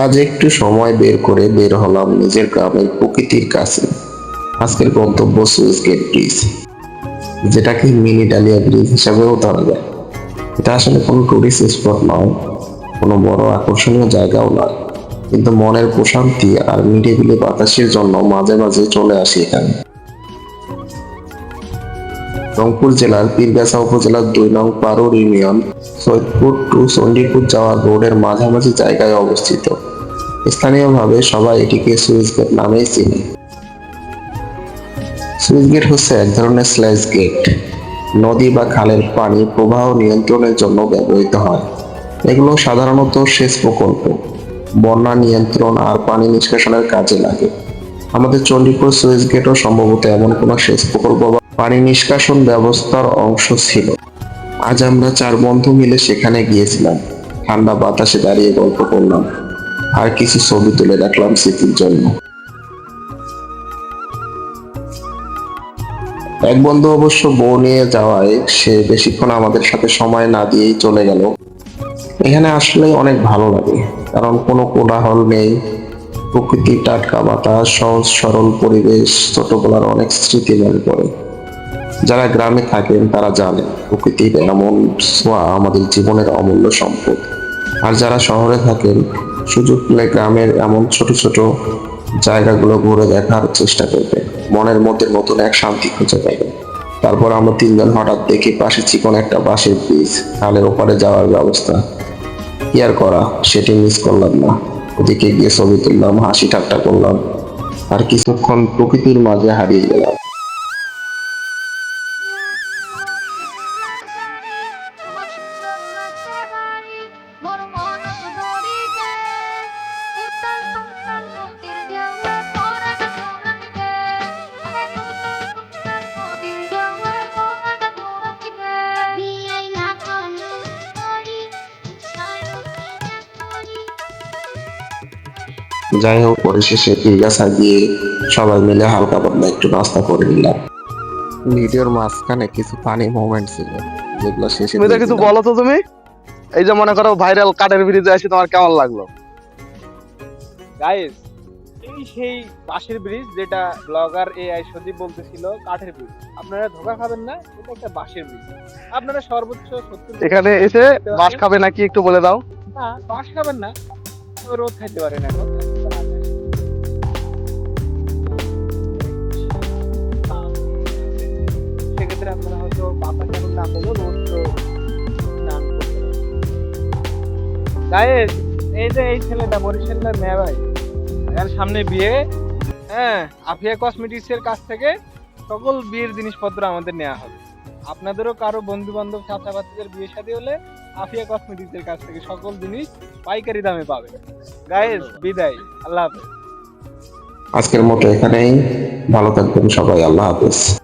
আজ একটু সময় বের করে বের হলাম নিজের গ্রামের প্রকৃতির কাছে। আজকের গন্তব্য সুইস গেট ব্রিজ, যেটাকে মিনি ডালিয়া ব্রিজ হিসাবেও ধরা যায়। এটা আসলে কোনো টুরিস্ট স্পট নয়, কোনো বড় আকর্ষণীয় জায়গাও নয়। কিন্তু মনের প্রশান্তি আর নিরিবিলি বাতাসের জন্য মাঝে মাঝে চলে আসি এখানে। রংপুর জেলার পীরগাছা উপজেলার দুই নং পারুর ইউনিয়ন, সৈয়দপুর টু চণ্ডীপুর যাওয়ার রোডের মাঝামাঝি জায়গায় অবস্থিত। স্থানীয়ভাবে সবাই এটিকে সুইচ গেট নামেই চিনে। সুইচ গেট হচ্ছে এক ধরনের স্ল্যাশ গেট। নদী বা খালের পানি প্রবাহ নিয়ন্ত্রণের জন্য ব্যবহৃত হয়। এগুলো সাধারণত সেচ প্রকল্প। বন্যা নিয়ন্ত্রণ আর পানি নিষ্কাশনের কাজে লাগে। আমাদের চণ্ডীপুর সুইচ গেটও সম্ভবত এমন কোনো সেচ প্রকল্প পানি নিষ্কাশন ব্যবস্থার অংশ ছিল। আজ আমরা চার বন্ধু মিলে সেখানে গিয়েছিলাম। ঠান্ডা বাতাসে দাঁড়িয়ে গল্প করলাম। আর কিছু ছবি তুলে রাখলাম স্মৃতির জন্য। এক বন্ধু অবশ্য বউ নিয়ে যাওয়ায় সে বেশিক্ষণ আমাদের সাথে সময় না দিয়েই চলে গেল। এখানে আসলে অনেক ভালো লাগে, কারণ কোনো কোলাহল নেই। প্রকৃতির টাটকা বাতাস, সহজ সরল পরিবেশ, ছোটবেলার অনেক স্মৃতি মনে পড়ে। যারা গ্রামে থাকেন, তারা জানেন, প্রকৃতির এমন ছোঁয়া আমাদের জীবনের অমূল্য সম্পদ। আর যারা শহরে থাকেন, সুযোগ পেলে গ্রামের এমন ছোট ছোট জায়গাগুলো ঘুরে দেখার চেষ্টা করবেন। মনের মধ্যে নতুন এক শান্তি খুঁজে পাবেন। তারপর আমরা তিনজন হঠাৎ দেখি পাশে চিকন একটা বাঁশের ব্রিজ, খালের ওপারে যাওয়ার ব্যবস্থা। কি আর করা, সেটি মিস করলাম না। ওদিকে গিয়ে ছবি তুললাম, হাসি ঠাট্টা করলাম। আর কিছুক্ষণ প্রকৃতির মাঝে হারিয়ে গেলাম। যাই হোক পরিশেষে পিগাসা গিয়ে সবাই মিলে হালকা পাতলা একটু নাস্তা করে নিলাম। ভিডিওর মাঝখানে কিছু ফানি মোমেন্ট ছিল যেগুলো শেষে তুমি কিছু বলো তো তুমি? এই যে মনে করো ভাইরাল কাঠের ব্রিজে আসি তোমার কেমন লাগল? গাইস এই সেই বাঁশের ব্রিজ যেটা ব্লগার এআই সজীব বলতেছিল কাঠের ব্রিজ আপনারা ধোকা খাবেন না এটা একটা বাঁশের ব্রিজ আপনারা সর্বোচ্চ এখানে এসে বাঁশ খাবে নাকি একটু বলে দাও? না বাঁশ খাবেন না। রোদ খাইতে পারেন এখন সেক্ষেত্রে আপনারা হয়তো বাতাস এখন না পেলেও রোদ এই যে এই ছেলেটা বরিশালের মেয়ে ভাই? এর সামনে বিয়ে হ্যাঁ আফিয়া কসমেটিক্স এর কাছ থেকে সকল বিয়ের জিনিসপত্র আমাদের নেওয়া হবে। আপনাদেরও কারও বন্ধু বান্ধব চাচা বাচ্চাদের বিয়ে শাদী হলে আফিয়া কসমেটিক্স এর কাছ থেকে সকল জিনিস পাইকারি দামে পাবে গায়েস বিদায়। আল্লাহ হাফেজ। আজকের মতো এখানেই। ভালো থাকবেন সবাই। আল্লাহ হাফেজ।